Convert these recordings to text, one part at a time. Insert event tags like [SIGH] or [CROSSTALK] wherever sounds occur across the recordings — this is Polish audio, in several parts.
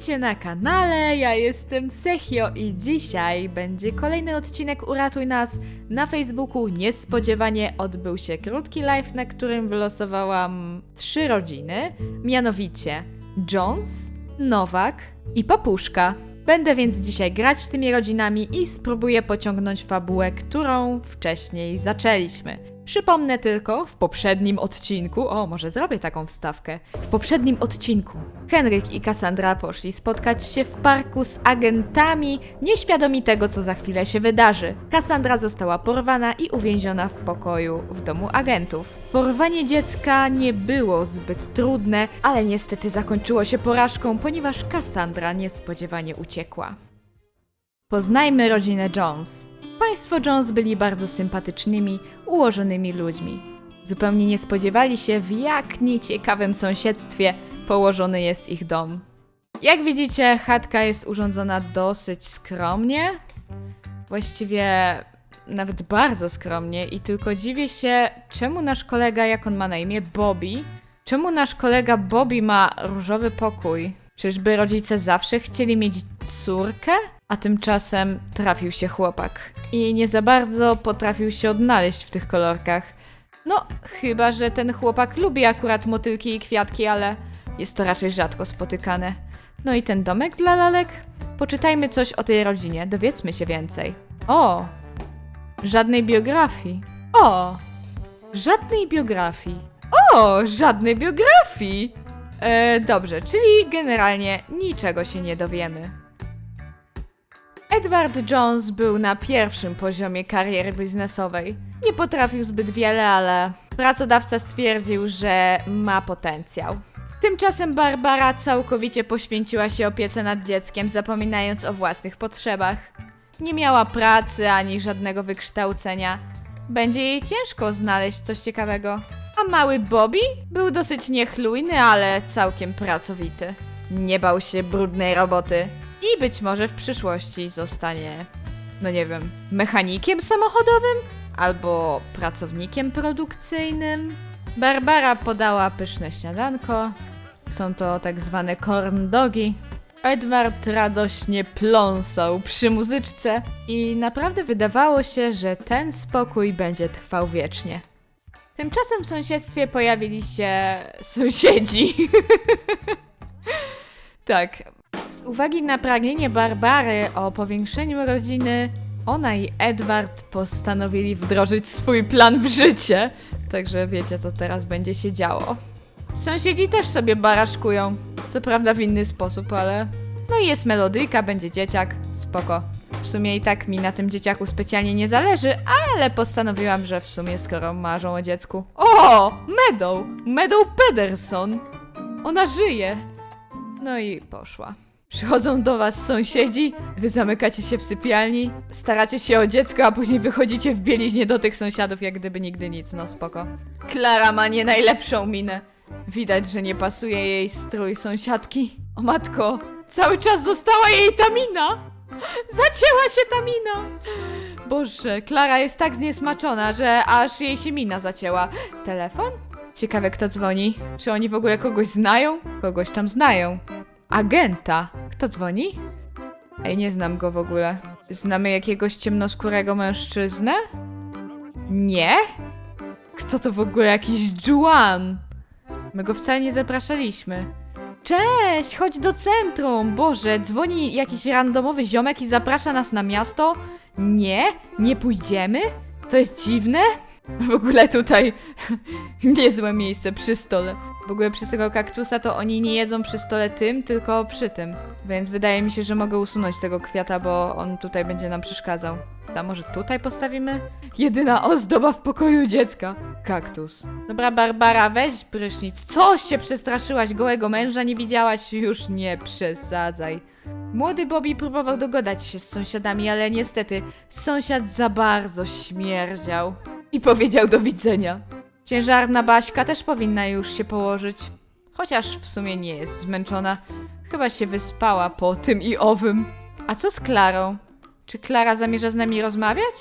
Witajcie na kanale, ja jestem Sechio i dzisiaj będzie kolejny odcinek Uratuj Nas. Na Facebooku niespodziewanie odbył się krótki live, na którym wylosowałam trzy rodziny, mianowicie Jones, Nowak i Papuszka. Będę więc dzisiaj grać tymi rodzinami i spróbuję pociągnąć fabułę, którą wcześniej zaczęliśmy. Przypomnę tylko, w poprzednim odcinku, o może zrobię taką wstawkę, w poprzednim odcinku Henryk i Cassandra poszli spotkać się w parku z agentami, nieświadomi tego, co za chwilę się wydarzy. Cassandra została porwana i uwięziona w pokoju w domu agentów. Porwanie dziecka nie było zbyt trudne, ale niestety zakończyło się porażką, ponieważ Cassandra niespodziewanie uciekła. Poznajmy rodzinę Jones. Państwo Jones byli bardzo sympatycznymi, ułożonymi ludźmi. Zupełnie nie spodziewali się, w jak nieciekawym sąsiedztwie położony jest ich dom. Jak widzicie, chatka jest urządzona dosyć skromnie. Właściwie nawet bardzo skromnie i tylko dziwię się, czemu nasz kolega, jak on ma na imię, Bobby, czemu nasz kolega Bobby ma różowy pokój? Czyżby rodzice zawsze chcieli mieć córkę? A tymczasem trafił się chłopak i nie za bardzo potrafił się odnaleźć w tych kolorkach. No, chyba że ten chłopak lubi akurat motylki i kwiatki, ale jest to raczej rzadko spotykane. No i ten domek dla lalek? Poczytajmy coś o tej rodzinie, dowiedzmy się więcej. O! Żadnej biografii. O! Żadnej biografii. O! Żadnej biografii! E, dobrze, czyli generalnie niczego się nie dowiemy. Edward Jones był na pierwszym poziomie kariery biznesowej. Nie potrafił zbyt wiele, ale pracodawca stwierdził, że ma potencjał. Tymczasem Barbara całkowicie poświęciła się opiece nad dzieckiem, zapominając o własnych potrzebach. Nie miała pracy ani żadnego wykształcenia. Będzie jej ciężko znaleźć coś ciekawego. A mały Bobby był dosyć niechlujny, ale całkiem pracowity. Nie bał się brudnej roboty i być może w przyszłości zostanie, no nie wiem, mechanikiem samochodowym albo pracownikiem produkcyjnym. Barbara podała pyszne śniadanko. Są to tak zwane corn dogi. Edward radośnie pląsał przy muzyczce i naprawdę wydawało się, że ten spokój będzie trwał wiecznie. Tymczasem w sąsiedztwie pojawili się sąsiedzi. [LAUGHS] tak. Z uwagi na pragnienie Barbary o powiększeniu rodziny, ona i Edward postanowili wdrożyć swój plan w życie. Także wiecie, co teraz będzie się działo. Sąsiedzi też sobie baraszkują. Co prawda w inny sposób, ale. No i jest melodyjka, będzie dzieciak. Spoko. W sumie i tak mi na tym dzieciaku specjalnie nie zależy, ale postanowiłam, że w sumie skoro marzą o dziecku. O! Meadow! Meadow Pederson! Ona żyje! No i poszła. Przychodzą do was sąsiedzi, wy zamykacie się w sypialni, staracie się o dziecko, a później wychodzicie w bieliźnie do tych sąsiadów, jak gdyby nigdy nic, no spoko. Klara ma nie najlepszą minę. Widać, że nie pasuje jej strój sąsiadki. O matko, cały czas została jej ta mina! Zacięła się ta mina! Boże, Klara jest tak zniesmaczona, że aż jej się mina zacięła. Telefon? Ciekawe kto dzwoni. Czy oni w ogóle kogoś znają? Kogoś tam znają. Agenta. Kto dzwoni? Ej, nie znam go w ogóle. Znamy jakiegoś ciemnoskórego mężczyznę? Nie? Kto to w ogóle jakiś Juan? My go wcale nie zapraszaliśmy. Cześć, chodź do centrum. Boże, dzwoni jakiś randomowy ziomek i zaprasza nas na miasto? Nie? Nie pójdziemy? To jest dziwne? [LAUGHS] W ogóle tutaj [LAUGHS] niezłe miejsce przy stole. W ogóle przy tego kaktusa to oni nie jedzą przy stole tym, tylko przy tym. Więc wydaje mi się, że mogę usunąć tego kwiata, bo on tutaj będzie nam przeszkadzał. A może tutaj postawimy? Jedyna ozdoba w pokoju dziecka. Kaktus. Dobra, Barbara, weź prysznic. Coś się przestraszyłaś, gołego męża nie widziałaś? Już nie przesadzaj. Młody Bobby próbował dogadać się z sąsiadami, ale niestety sąsiad za bardzo śmierdział. I powiedział do widzenia. Ciężarna Baśka też powinna już się położyć. Chociaż w sumie nie jest zmęczona. Chyba się wyspała po tym i owym. A co z Klarą? Czy Klara zamierza z nami rozmawiać?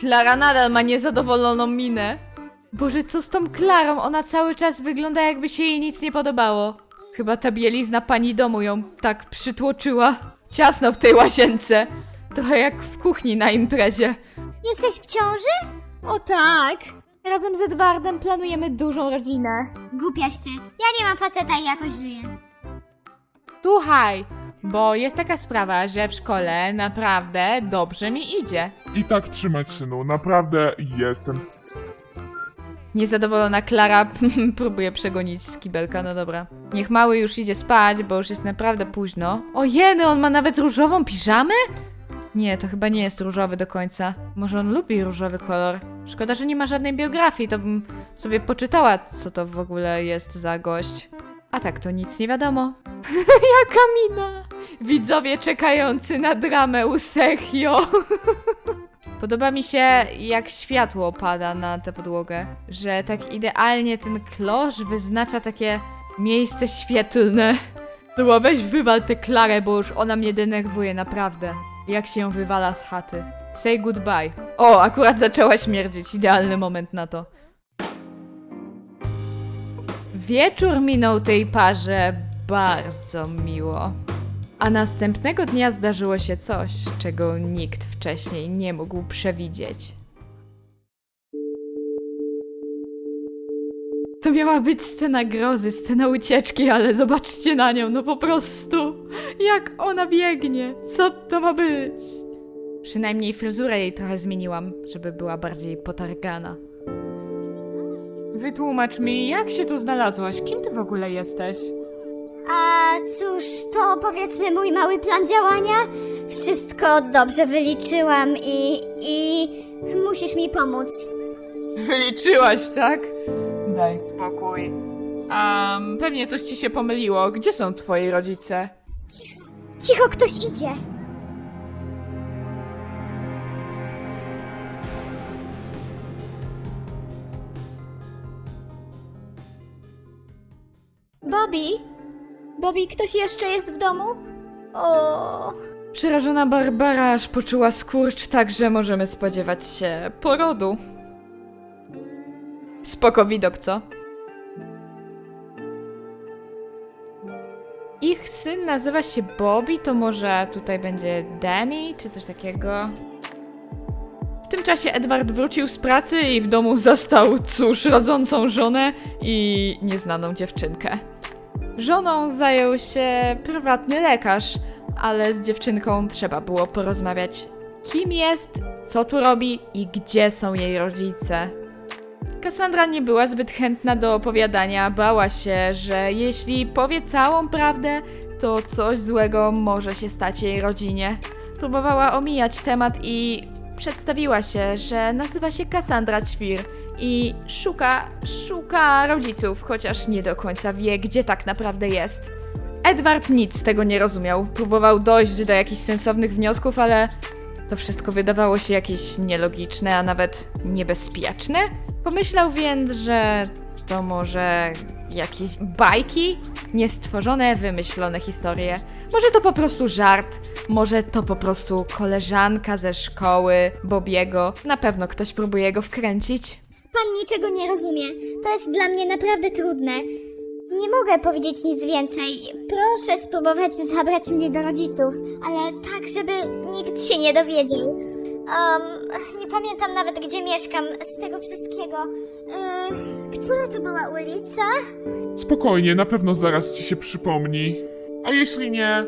Klara nadal ma niezadowoloną minę. Boże, co z tą Klarą? Ona cały czas wygląda jakby się jej nic nie podobało. Chyba ta bielizna pani domu ją tak przytłoczyła. Ciasno w tej łazience. Trochę jak w kuchni na imprezie. Jesteś w ciąży? O tak! Razem z Edwardem planujemy dużą rodzinę. Głupiaś ty. Ja nie mam faceta i jakoś żyję. Słuchaj, bo jest taka sprawa, że w szkole naprawdę dobrze mi idzie. I tak trzymać, synu. Naprawdę jestem. Niezadowolona Klara [LAUGHS] próbuje przegonić z kibelka, no dobra. Niech mały już idzie spać, bo już jest naprawdę późno. O jeny, on ma nawet różową piżamę? Nie, to chyba nie jest różowy do końca. Może on lubi różowy kolor. Szkoda, że nie ma żadnej biografii, to bym sobie poczytała, co to w ogóle jest za gość. A tak, to nic nie wiadomo. [LAUGHS] Jaka mina! Widzowie czekający na dramę u Sechio. [LAUGHS] Podoba mi się, jak światło pada na tę podłogę, że tak idealnie ten klosz wyznacza takie miejsce świetlne. [LAUGHS] No weź wywal tę Klarę, bo już ona mnie denerwuje, naprawdę. Jak się ją wywala z chaty. Say goodbye. O, akurat zaczęła śmierdzić, idealny moment na to. Wieczór minął tej parze bardzo miło. A następnego dnia zdarzyło się coś, czego nikt wcześniej nie mógł przewidzieć. To miała być scena grozy, scena ucieczki, ale zobaczcie na nią, no po prostu. Jak ona biegnie. Co to ma być? Przynajmniej fryzurę jej trochę zmieniłam, żeby była bardziej potargana. Wytłumacz mi, jak się tu znalazłaś? Kim ty w ogóle jesteś? A cóż, to powiedzmy mój mały plan działania. Wszystko dobrze wyliczyłam i. i. musisz mi pomóc. Wyliczyłaś, tak? Daj spokój. Um, pewnie coś ci się pomyliło. Gdzie są twoi rodzice? Cicho, ktoś idzie. Bobby? Bobby, ktoś jeszcze jest w domu? O. Przerażona Barbara aż poczuła skurcz, także możemy spodziewać się porodu. Spoko widok, co? Ich syn nazywa się Bobby, to może tutaj będzie Danny, czy coś takiego? W tym czasie Edward wrócił z pracy i w domu zastał, cóż, rodzącą żonę i nieznaną dziewczynkę. Żoną zajął się prywatny lekarz, ale z dziewczynką trzeba było porozmawiać. Kim jest, co tu robi i gdzie są jej rodzice. Cassandra nie była zbyt chętna do opowiadania, bała się, że jeśli powie całą prawdę, to coś złego może się stać jej rodzinie. Próbowała omijać temat i przedstawiła się, że nazywa się Cassandra Ćwir i szuka, szuka rodziców, chociaż nie do końca wie, gdzie tak naprawdę jest. Edward nic z tego nie rozumiał. Próbował dojść do jakichś sensownych wniosków, ale to wszystko wydawało się jakieś nielogiczne, a nawet niebezpieczne. Pomyślał więc, że to może jakieś bajki, niestworzone, wymyślone historie. Może to po prostu żart, może to po prostu koleżanka ze szkoły Bobiego. Na pewno ktoś próbuje go wkręcić. Pan niczego nie rozumie. To jest dla mnie naprawdę trudne. Nie mogę powiedzieć nic więcej. Proszę spróbować zabrać mnie do rodziców, ale tak, żeby nikt się nie dowiedział. Um, nie pamiętam nawet, gdzie mieszkam z tego wszystkiego. Yy, która to była ulica? Spokojnie, na pewno zaraz ci się przypomni. A jeśli nie,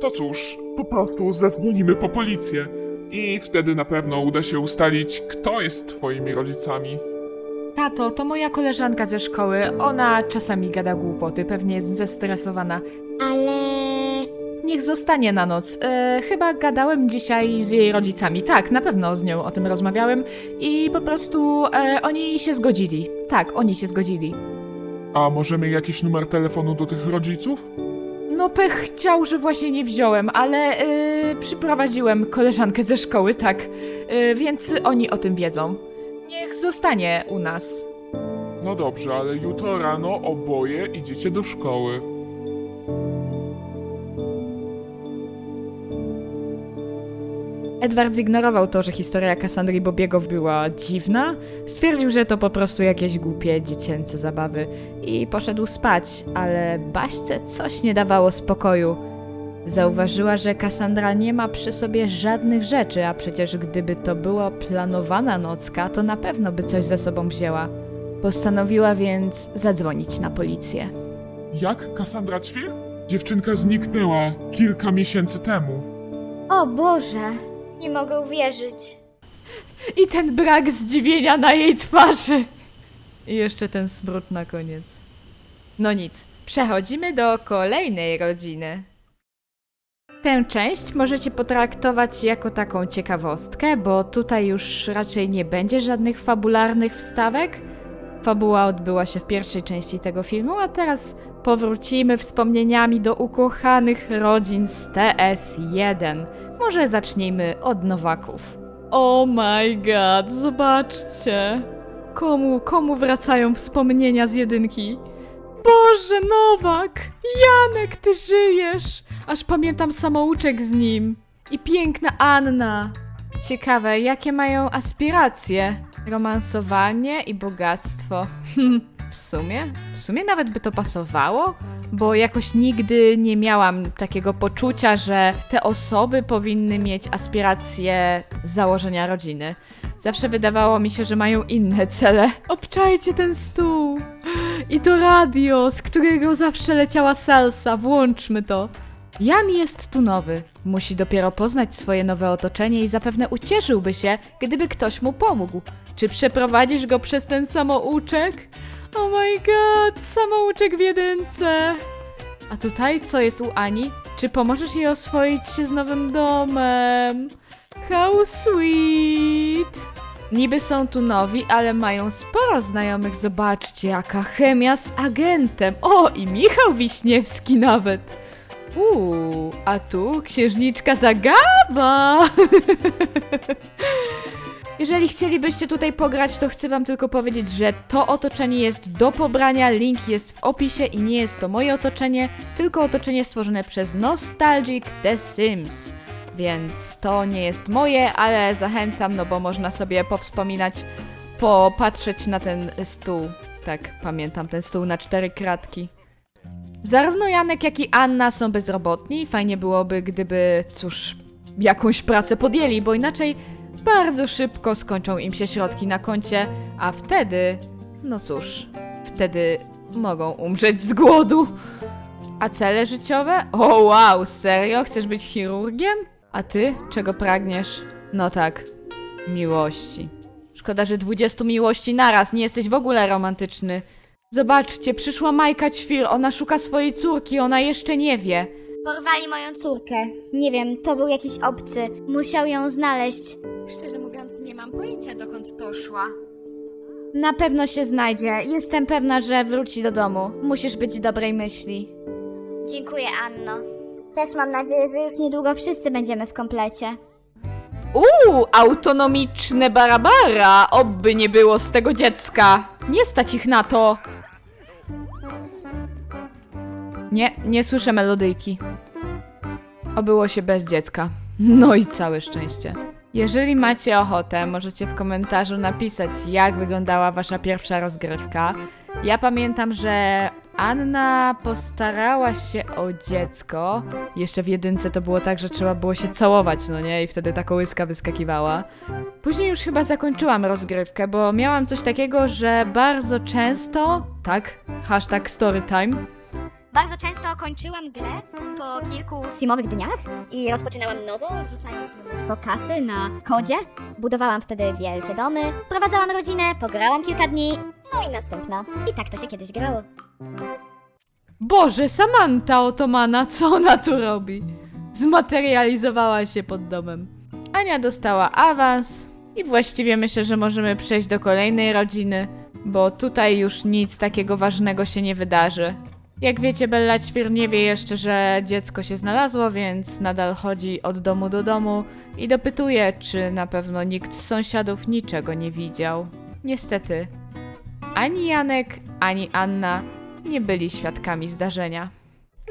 to cóż, po prostu zadzwonimy po policję. I wtedy na pewno uda się ustalić, kto jest twoimi rodzicami. Tato, to moja koleżanka ze szkoły. Ona czasami gada głupoty, pewnie jest zestresowana. Ale. Niech zostanie na noc. E, chyba gadałem dzisiaj z jej rodzicami. Tak, na pewno z nią o tym rozmawiałem i po prostu e, oni się zgodzili. Tak, oni się zgodzili. A możemy jakiś numer telefonu do tych rodziców? No pech chciał, że właśnie nie wziąłem, ale e, przyprowadziłem koleżankę ze szkoły, tak. E, więc oni o tym wiedzą. Niech zostanie u nas. No dobrze, ale jutro rano oboje idziecie do szkoły. Edward zignorował to, że historia Cassandry i Bobiego była dziwna, stwierdził, że to po prostu jakieś głupie dziecięce zabawy i poszedł spać, ale Baśce coś nie dawało spokoju. Zauważyła, że Cassandra nie ma przy sobie żadnych rzeczy, a przecież gdyby to była planowana nocka, to na pewno by coś ze sobą wzięła. Postanowiła więc zadzwonić na policję. Jak Kassandra Ćwir? Dziewczynka zniknęła kilka miesięcy temu. O Boże, nie mogę uwierzyć. I ten brak zdziwienia na jej twarzy. I jeszcze ten smród na koniec. No nic, przechodzimy do kolejnej rodziny. Tę część możecie potraktować jako taką ciekawostkę, bo tutaj już raczej nie będzie żadnych fabularnych wstawek. Fabuła odbyła się w pierwszej części tego filmu, a teraz powrócimy wspomnieniami do ukochanych rodzin z TS1. Może zacznijmy od Nowaków. Oh my god, zobaczcie. Komu, komu wracają wspomnienia z jedynki? Boże, Nowak! Janek, ty żyjesz! Aż pamiętam samouczek z nim. I piękna Anna. Ciekawe, jakie mają aspiracje? Romansowanie i bogactwo. Hmm, w sumie? W sumie nawet by to pasowało? Bo jakoś nigdy nie miałam takiego poczucia, że te osoby powinny mieć aspiracje założenia rodziny. Zawsze wydawało mi się, że mają inne cele. Obczajcie ten stół! I to radio, z którego zawsze leciała salsa. Włączmy to. Jan jest tu nowy. Musi dopiero poznać swoje nowe otoczenie i zapewne ucieszyłby się, gdyby ktoś mu pomógł. Czy przeprowadzisz go przez ten samouczek? Oh my god, samouczek w jedynce. A tutaj co jest u Ani? Czy pomożesz jej oswoić się z nowym domem? How sweet! Niby są tu nowi, ale mają sporo znajomych. Zobaczcie, jaka chemia z agentem. O, i Michał Wiśniewski nawet. Uuu, a tu księżniczka Zagawa. [LAUGHS] Jeżeli chcielibyście tutaj pograć, to chcę wam tylko powiedzieć, że to otoczenie jest do pobrania, link jest w opisie i nie jest to moje otoczenie, tylko otoczenie stworzone przez Nostalgic The Sims. Więc to nie jest moje, ale zachęcam, no bo można sobie powspominać, popatrzeć na ten stół. Tak, pamiętam ten stół na cztery kratki. Zarówno Janek, jak i Anna są bezrobotni. Fajnie byłoby, gdyby, cóż, jakąś pracę podjęli, bo inaczej bardzo szybko skończą im się środki na koncie, a wtedy, no cóż, wtedy mogą umrzeć z głodu. A cele życiowe? O wow, serio? Chcesz być chirurgiem? A ty? Czego pragniesz? No tak, miłości. Szkoda, że 20 miłości naraz, nie jesteś w ogóle romantyczny. Zobaczcie, przyszła Majka Ćwir, ona szuka swojej córki, ona jeszcze nie wie. Porwali moją córkę. Nie wiem, to był jakiś obcy. Musiał ją znaleźć. Szczerze mówiąc, nie mam pojęcia dokąd poszła. Na pewno się znajdzie. Jestem pewna, że wróci do domu. Musisz być dobrej myśli. Dziękuję, Anno. Też mam nadzieję, że już niedługo wszyscy będziemy w komplecie. Uuu, autonomiczne barabara! Obby nie było z tego dziecka! Nie stać ich na to! Nie, nie słyszę melodyjki. Obyło się bez dziecka. No i całe szczęście. Jeżeli macie ochotę, możecie w komentarzu napisać, jak wyglądała wasza pierwsza rozgrywka. Ja pamiętam, że Anna postarała się o dziecko. Jeszcze w jedynce to było tak, że trzeba było się całować, no nie? I wtedy ta kołyska wyskakiwała. Później już chyba zakończyłam rozgrywkę, bo miałam coś takiego, że bardzo często, tak, hashtag storytime, Bardzo często kończyłam grę po kilku simowych dniach i rozpoczynałam nową, rzucając mnóstwo kasy na kodzie. Budowałam wtedy wielkie domy, prowadzałam rodzinę, pograłam kilka dni, no i następna. I tak to się kiedyś grało. Boże, Samanta otomana, co ona tu robi? Zmaterializowała się pod domem. Ania dostała awans i właściwie myślę, że możemy przejść do kolejnej rodziny, bo tutaj już nic takiego ważnego się nie wydarzy. Jak wiecie, Bella Ćwir nie wie jeszcze, że dziecko się znalazło, więc nadal chodzi od domu do domu i dopytuje, czy na pewno nikt z sąsiadów niczego nie widział. Niestety, ani Janek, ani Anna nie byli świadkami zdarzenia.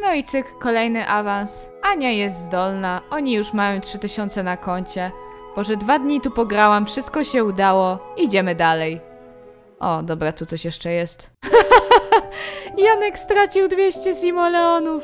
No i cyk, kolejny awans. Ania jest zdolna, oni już mają 3000 na koncie. Boże, dwa dni tu pograłam, wszystko się udało. Idziemy dalej. O, dobra, tu coś jeszcze jest. [LAUGHS] Janek stracił 200 simoleonów.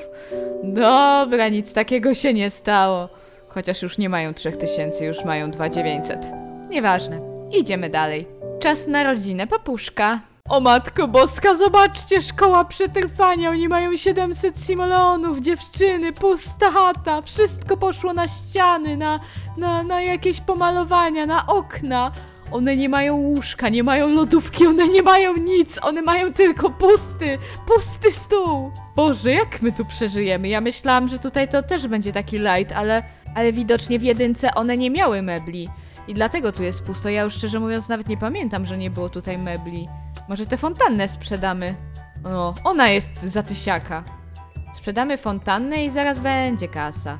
Dobra, nic takiego się nie stało. Chociaż już nie mają 3000, już mają 2900. Nieważne. Idziemy dalej. Czas na rodzinę papuszka. O matko boska, zobaczcie, szkoła przetrwania, oni mają 700 simoleonów, dziewczyny, pusta chata, wszystko poszło na ściany, na, na, na jakieś pomalowania, na okna. One nie mają łóżka, nie mają lodówki, one nie mają nic, one mają tylko pusty, pusty stół. Boże, jak my tu przeżyjemy? Ja myślałam, że tutaj to też będzie taki light, ale, ale widocznie w jedynce one nie miały mebli. I dlatego tu jest pusto. Ja już szczerze mówiąc nawet nie pamiętam, że nie było tutaj mebli. Może tę fontannę sprzedamy? O, ona jest za tysiaka. Sprzedamy fontannę i zaraz będzie kasa.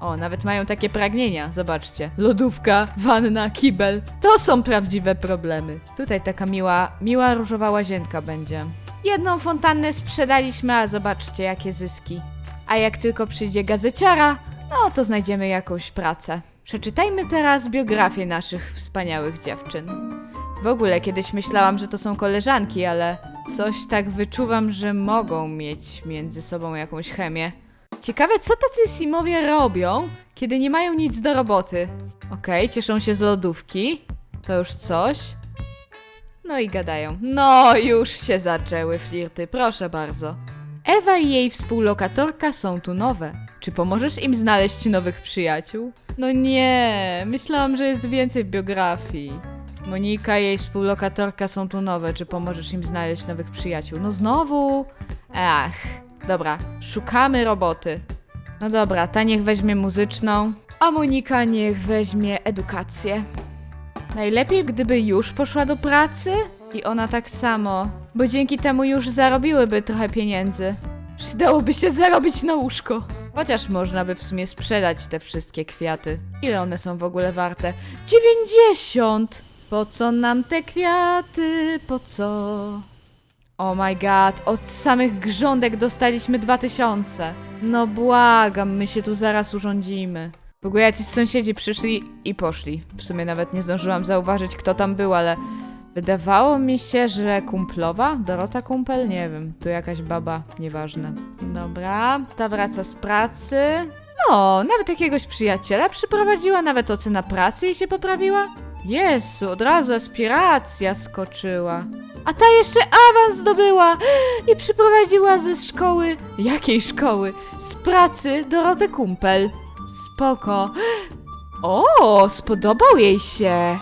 O, nawet mają takie pragnienia, zobaczcie. Lodówka, wanna, kibel. To są prawdziwe problemy. Tutaj taka miła, miła różowa łazienka będzie. Jedną fontannę sprzedaliśmy, a zobaczcie jakie zyski. A jak tylko przyjdzie gazeciara, no to znajdziemy jakąś pracę. Przeczytajmy teraz biografię naszych wspaniałych dziewczyn. W ogóle kiedyś myślałam, że to są koleżanki, ale coś tak wyczuwam, że mogą mieć między sobą jakąś chemię. Ciekawe, co tacy Simowie robią, kiedy nie mają nic do roboty. Okej, cieszą się z lodówki. To już coś. No i gadają. No, już się zaczęły flirty, proszę bardzo. Ewa i jej współlokatorka są tu nowe. Czy pomożesz im znaleźć nowych przyjaciół? No nie, myślałam, że jest więcej w biografii. Monika i jej współlokatorka są tu nowe. Czy pomożesz im znaleźć nowych przyjaciół? No znowu? Ach, dobra, szukamy roboty. No dobra, ta niech weźmie muzyczną, a Monika niech weźmie edukację. Najlepiej, gdyby już poszła do pracy i ona tak samo, bo dzięki temu już zarobiłyby trochę pieniędzy. Przydałoby się zarobić na łóżko. Chociaż można by w sumie sprzedać te wszystkie kwiaty. Ile one są w ogóle warte? 90! Po co nam te kwiaty? Po co? Oh my god, od samych grządek dostaliśmy 2000. No błagam, my się tu zaraz urządzimy. W ogóle jacyś sąsiedzi przyszli i poszli. W sumie nawet nie zdążyłam zauważyć, kto tam był, ale wydawało mi się, że kumplowa? Dorota Kumpel? Nie wiem, tu jakaś baba, nieważne. Dobra, ta wraca z pracy. No, nawet jakiegoś przyjaciela przyprowadziła, nawet ocena pracy jej się poprawiła. Jezu, od razu aspiracja skoczyła. A ta jeszcze awans zdobyła i przyprowadziła ze szkoły. Jakiej szkoły? Z pracy Dorotę Kumpel. Spoko. O, spodobał jej się.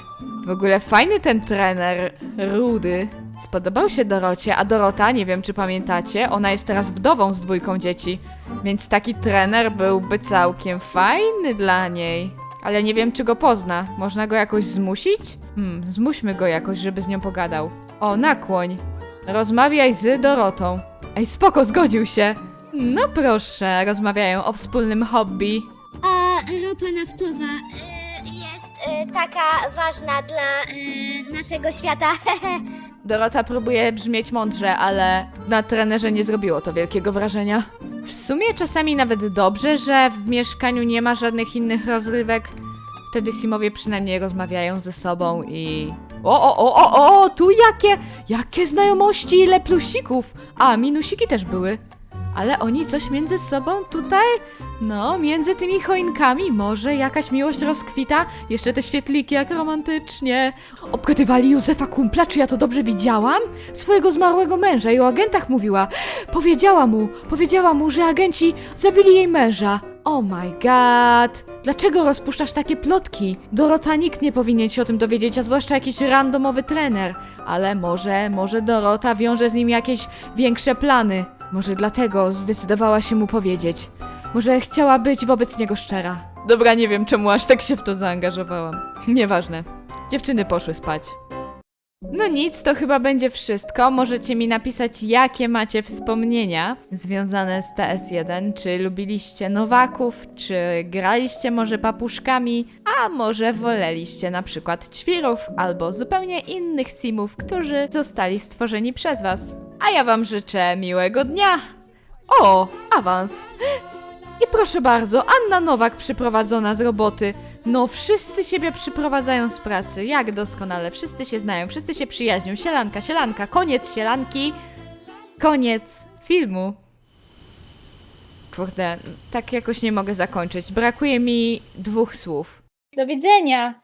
W ogóle fajny ten trener, Rudy. Spodobał się Dorocie, a Dorota, nie wiem czy pamiętacie, ona jest teraz wdową z dwójką dzieci. Więc taki trener byłby całkiem fajny dla niej. Ale nie wiem czy go pozna. Można go jakoś zmusić? Hmm, zmuśmy go jakoś, żeby z nią pogadał. O, nakłoń. Rozmawiaj z Dorotą. Ej, spoko, zgodził się. No proszę, rozmawiają o wspólnym hobby. Ropa naftowa y, jest y, taka ważna dla y, naszego świata. [LAUGHS] Dorota próbuje brzmieć mądrze, ale na trenerze nie zrobiło to wielkiego wrażenia. W sumie czasami nawet dobrze, że w mieszkaniu nie ma żadnych innych rozrywek. Wtedy Simowie przynajmniej rozmawiają ze sobą i... O, o, o, o, o, tu jakie, jakie znajomości, ile plusików! A, minusiki też były. Ale oni coś między sobą tutaj, no, między tymi choinkami, może jakaś miłość rozkwita? Jeszcze te świetliki, jak romantycznie. Obgadywali Józefa Kumpla, czy ja to dobrze widziałam? Swojego zmarłego męża i o agentach mówiła. Powiedziała mu, powiedziała mu, że agenci zabili jej męża. Oh my god. Dlaczego rozpuszczasz takie plotki? Dorota nikt nie powinien się o tym dowiedzieć, a zwłaszcza jakiś randomowy trener. Ale może, może Dorota wiąże z nim jakieś większe plany. Może dlatego zdecydowała się mu powiedzieć. Może chciała być wobec niego szczera. Dobra, nie wiem czemu aż tak się w to zaangażowałam. Nieważne. Dziewczyny poszły spać. No nic, to chyba będzie wszystko. Możecie mi napisać, jakie macie wspomnienia związane z TS1. Czy lubiliście nowaków, czy graliście może papuszkami, a może woleliście na przykład ćwirów albo zupełnie innych simów, którzy zostali stworzeni przez was. A ja wam życzę miłego dnia, O, awans. I proszę bardzo, Anna Nowak przyprowadzona z roboty. No, wszyscy siebie przyprowadzają z pracy. Jak doskonale. Wszyscy się znają, wszyscy się przyjaźnią. Sielanka, sielanka, koniec sielanki. Koniec filmu. Kurde, tak jakoś nie mogę zakończyć. Brakuje mi dwóch słów. Do widzenia.